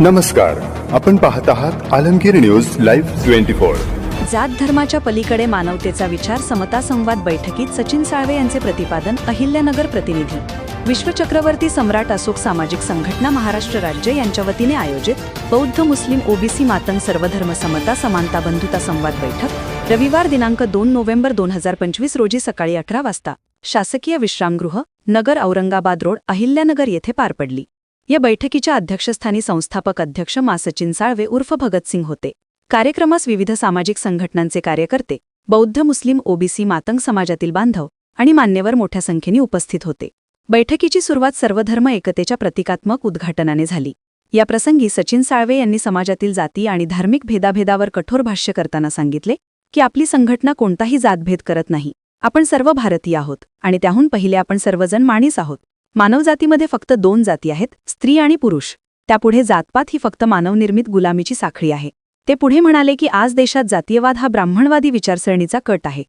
नमस्कार आपण पाहत आहात Alamgir news live twenty four. जात धर्माच्या पलीकडे मानवतेचा विचार समता संवाद बैठकीत सचिन साळवे यांचे प्रतिपादन अहिल्यानगर प्रतिनिधी. विश्वचक्रवर्ती सम्राट अशोक सामाजिक संघटना महाराष्ट्र राज्य यांच्या वतीने आयोजित बौद्ध मुस्लिम ओबीसी मातंग सर्वधर्म समता समानता बंधुता संवाद बैठक रविवार दिनांक दोन नोव्हेंबर दोन हजार पंचवीस रोजी सकाळी अठरा वाजता. शासकीय विश्रामगृह नगर औरंगाबाद रोड अहिल्यानगर येथे पार पडली. या बैठकीच्या अध्यक्षस्थानी संस्थापक अध्यक्ष मा. सचिन साळवे उर्फ भगतसिंग होते. कार्यक्रमास विविध सामाजिक संघटनांचे कार्यकर्ते बौद्ध मुस्लिम ओबीसी मातंग समाजातील बांधव आणि मान्यवर मोठ्या संख्येने उपस्थित होते. बैठकीची सुरुवात सर्वधर्म एकतेच्या प्रतिकात्मक उद्घाटनाने झाली. या प्रसंगी सचिन साळवे यांनी समाजातील जाती आणि धार्मिक भेदाभेदावर कठोर भाष्य करताना सांगितले की आपली संघटना कोणताही जातभेद करत नाही. आपण सर्व भारतीय आहोत आणि त्याहून पहिले आपण सर्वजण माणीस आहोत. मानवजातीमध्ये फक्त दोन जाती आहेत स्त्री आणि पुरुष. त्यापुढे जातपात ही फक्त मानवनिर्मित गुलामीची साखळी आहे. ते पुढे म्हणाले की आज देशात जातीयवाद हा ब्राह्मणवादी विचारसरणीचा कट आहे.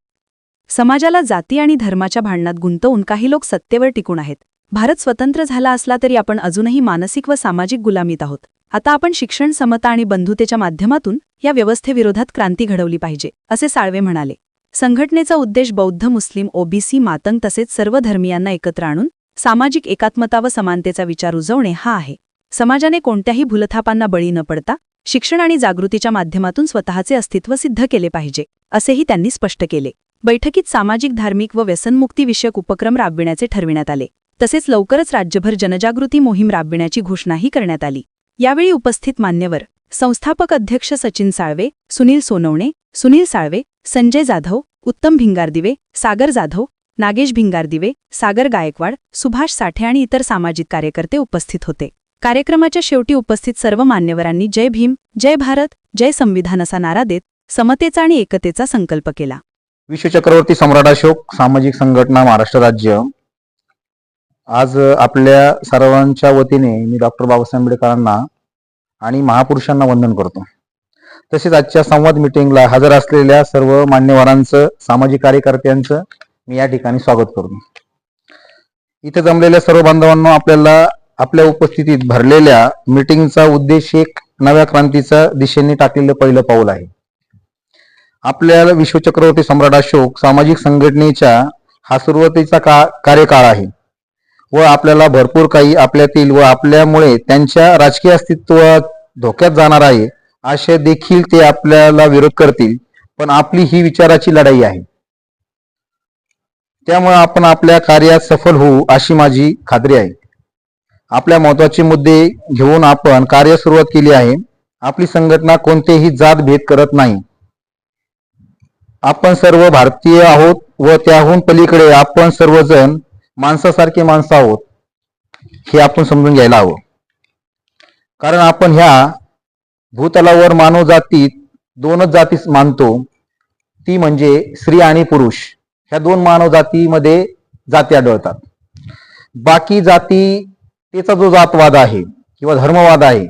समाजाला जाती आणि धर्माच्या भांडणात गुंतवून काही लोक सत्तेवर टिकून आहेत. भारत स्वतंत्र झाला असला तरी आपण अजूनही मानसिक व सामाजिक गुलामीत आहोत. आता आपण शिक्षण समता आणि बंधुतेच्या माध्यमातून या व्यवस्थेविरोधात क्रांती घडवली पाहिजे असे साळवे म्हणाले. संघटनेचा उद्देश बौद्ध मुस्लिम ओबीसी मातंग तसेच सर्व धर्मियांना एकत्र आणून सामाजिक एकात्मता व समानतेचा विचार रुजवणे हा आहे. समाजाने कोणत्याही भूलथापांना बळी न पडता शिक्षण आणि जागृतीच्या माध्यमातून स्वतःचे अस्तित्व सिद्ध केले पाहिजे असेही त्यांनी स्पष्ट केले. बैठकीत सामाजिक धार्मिक व व्यसनमुक्तीविषयक उपक्रम राबविण्याचे ठरविण्यात आले. तसेच लवकरच राज्यभर जनजागृती मोहीम राबविण्याची घोषणाही करण्यात आली. यावेळी उपस्थित मान्यवर संस्थापक अध्यक्ष सचिन साळवे सुनील सोनवणे सुनील साळवे संजय जाधव उत्तम भिंगारदिवे सागर जाधव नागेश भिंगार दिवे सागर गायकवाड सुभाष साठे आणि इतर सामाजिक कार्यकर्ते उपस्थित होते. कार्यक्रमाच्या शेवटी उपस्थित सर्व मान्यवरांनी जय भीम जय भारत जय संविधान असा नारा देत समतेचा आणि एकतेचा संकल्प केला. विश्वचक्रवर्ती सम्राट अशोक सामाजिक संघटना महाराष्ट्र राज्य. आज आपल्या सर्वांच्या वतीने मी डॉक्टर बाबासाहेब आंबेडकरांना आणि महापुरुषांना वंदन करतो. तसेच आजच्या संवाद मिटिंगला हजर असलेल्या सर्व मान्यवरांचं सामाजिक कार्यकर्त्यांचं मी या ठिकाणी स्वागत करतो. इथे जमलेल्या सर्व बांधवांना आपल्याला आपल्या उपस्थितीत भरलेल्या मीटिंगचा उद्देश एक नव्या क्रांतीचा दिशेने टाकलेलं पहिलं पाऊल आहे. आपल्याला विश्वचक्रवर्ती सम्राट अशोक सामाजिक संघटनेच्या हा सुरुवातीचा का कार्यकाळ आहे. व आपल्याला भरपूर काही आपल्यातील व आपल्यामुळे त्यांच्या राजकीय अस्तित्वात धोक्यात जाणार आहे असे देखील ते आपल्याला विरोध करतील. पण आपली ही विचाराची लढाई आहे. त्यामुळे आपण आपल्या कार्यात सफल होऊ अशी माझी खात्री आहे. आपल्या महत्त्वाचे मुद्दे घेऊन आपण कार्य सुरुवात केली आहे. आपली संघटना कोणतेही जात भेद करत नाही. आपण सर्व भारतीय आहोत व त्याहून पलीकडे आपण सर्वजण माणसासारखे माणसं आहोत हे आपण समजून घ्यायला हवं. कारण आपण ह्या भूतलावर मानव जातीत दोनच जाती मानतो ती म्हणजे स्त्री आणि पुरुष. ह्या दोन मानव जातीमध्ये जाती आढळतात. बाकी जाती त्याचा जो जातवाद आहे किंवा धर्मवाद आहे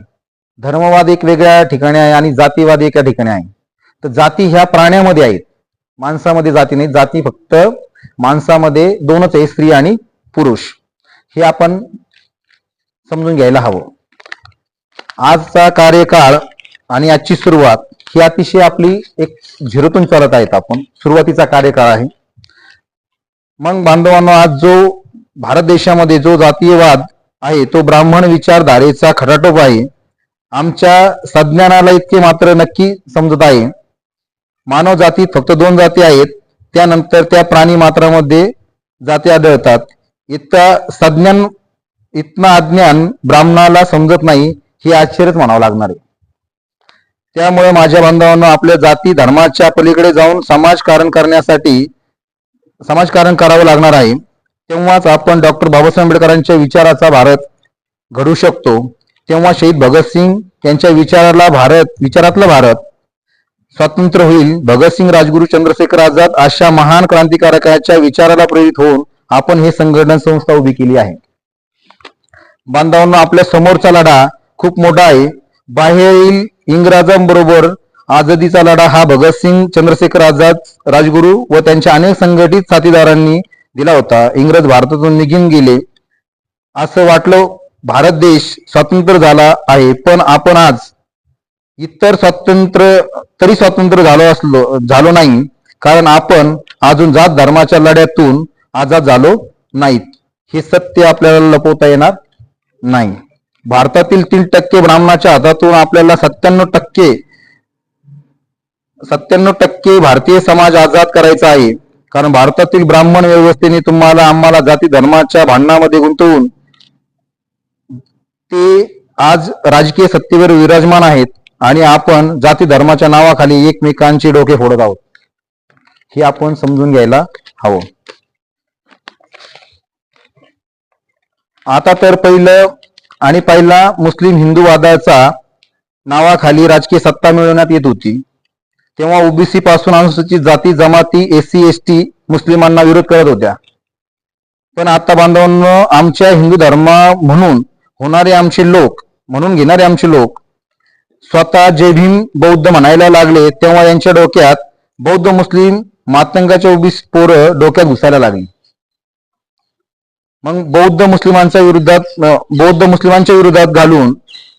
धर्मवाद एक वेगळ्या ठिकाणी आहे आणि जातीवाद एका ठिकाणी आहे. तर जाती ह्या प्राण्यामध्ये आहेत. माणसामध्ये जाती नाही जाती फक्त माणसामध्ये दोनच आहे स्त्री आणि पुरुष. हे आपण समजून घ्यायला हवं. आजचा कार्यकाळ आणि आजची सुरुवात ही अतिशय आपली एक झिरोतून चालत आहेत आपण. सुरुवातीचा कार्यकाळ आहे. मग बांधवांनो आज जो भारत देशामध्ये जो जातीयवाद आहे तो ब्राह्मण विचारधारेचा खटाटोप आहे. आमच्या सज्ञानाला इतके मात्र नक्की समजत आहे. मानव जातीत फक्त दोन जाती आहेत. त्यानंतर त्या प्राणी मात्रामध्ये जाती आढळतात. इतका सज्ञान इतना अज्ञान ब्राह्मणाला समजत नाही हे आश्चर्यच म्हणावं लागणार आहे. त्यामुळे माझ्या बांधवांना आपल्या जाती धर्माच्या पलीकडे जाऊन समाजकारण करण्यासाठी समाजकारण करावं लागणार आहे तेव्हाच आपण डॉक्टर बाबासाहेब आंबेडकरांच्या विचाराचा भारत घडू शकतो. तेव्हा शहीद भगतसिंग यांच्या विचाराला भारत विचारातला भारत स्वातंत्र्य होईल. भगतसिंग राजगुरू चंद्रशेखर आझाद अशा महान क्रांतिकारकाच्या विचाराला प्रेरित होऊन आपण हे संघटन संस्था उभी केली आहे. बांधवांना आपल्या समोरचा लढा खूप मोठा आहे. बाहेरील इंग्रजांबरोबर आझादीचा लढा हा भगतसिंग चंद्रशेखर आझाद राजगुरू व त्यांच्या अनेक संघटित साथीदारांनी दिला होता. इंग्रज भारतातून निघून गेले. असं वाटलं भारत देश स्वतंत्र झाला आहे. पण आपण आज इतर स्वातंत्र्य तरी स्वतंत्र झालो असलो झालो नाही. कारण आपण अजून जात धर्माच्या लढ्यातून आजाद झालो नाहीत. हे सत्य आपल्याला लपवता येणार नाही. भारतातील तीन टक्के ब्राह्मणाच्या हातातून आपल्याला सत्त्याण्णव टक्के सत्त्याण्णव टक्के भारतीय समाज आजाद करायचा आहे. कारण भारतातील ब्राह्मण व्यवस्थेने तुम्हाला आम्हाला जाती धर्माच्या भांडणामध्ये गुंतवून ते आज राजकीय सत्तेवर विराजमान आहेत आणि आपण जाती धर्माच्या नावाखाली एकमेकांचे डोके फोडत आहोत. हे आपण समजून घ्यायला हवं. आता तर पहिलं आणि पहिला मुस्लिम हिंदू वादाचा नावाखाली राजकीय सत्ता मिळवण्यात येत होती. तेव्हा ओबीसी पासून अनुसूचित जाती जमाती एससी एस टी मुस्लिमांना विरोध करत होत्या. पण आता बांधवांना आमच्या हिंदू धर्म म्हणून होणारे आमचे लोक म्हणून घेणारे आमचे लोक स्वतः जय भीम बौद्ध म्हणायला लागले तेव्हा यांच्या डोक्यात बौद्ध मुस्लिम मातंगाच्या ओबीसी पोरं डोक्यात घुसायला लागली. मग बौद्ध मुस्लिमांच्या विरोधात बौद्ध मुस्लिमांच्या विरोधात घालून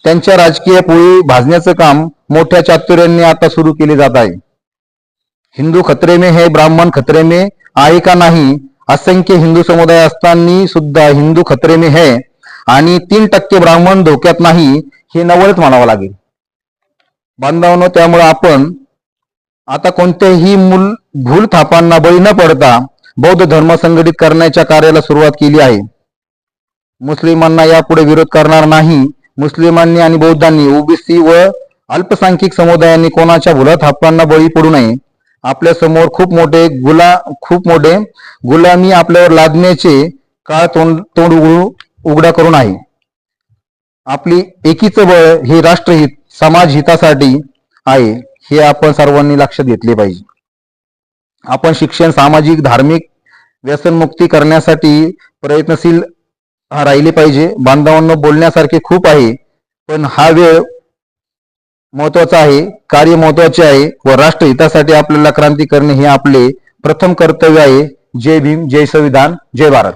त्यांच्या राजकीय पोळी भाजण्याचं काम मोठ्या चातुर्याने आता सुरू केले जात आहे. हिंदू खतरे में हे ब्राह्मण खतरे में आहे का नाही असंख्य हिंदू समुदाय असताना सुद्धा हिंदू खतरे में है आणि तीन टक्के ब्राह्मण धोक्यात नाही हे नवलच म्हणावं लागेल. बांधवांनो त्यामुळे आपण आता कोणत्याही मूल भूल थापांना बळी न पडता बौद्ध धर्म संघटित करण्याच्या कार्याला सुरुवात केली आहे. मुस्लिमांना यापुढे विरोध करणार नाही. मुस्लिमांनी आणि बौद्धांनी ओबीसी व अल्पसंख्यक समुदायांनी कोणाच्या भुलत हप्पांना बळी पडू नये. आपल्यासमोर खूप मोठे गुला खूप मोठे गुलामी आपल्यावर लादण्याचे काळ तोंड तोंड उघडू उघडा करून आहे. आपली एकीचं बळ हे राष्ट्रहित समाज हितासाठी आहे. हे आपण सर्वांनी लक्षात घेतले पाहिजे. आपण शिक्षण सामाजिक धार्मिक व्यसनमुक्ती करण्यासाठी प्रयत्नशील राहिले पाहिजे. बांधवांना बोलण्यासारखे खूप आहे पण हा वेळ महत्त्वाचा आहे कार्य महत्त्वाचे आहे व राष्ट्रहितासाठी आपल्याला क्रांती करणे हे आपले प्रथम कर्तव्य आहे. जय भीम जय संविधान जय भारत.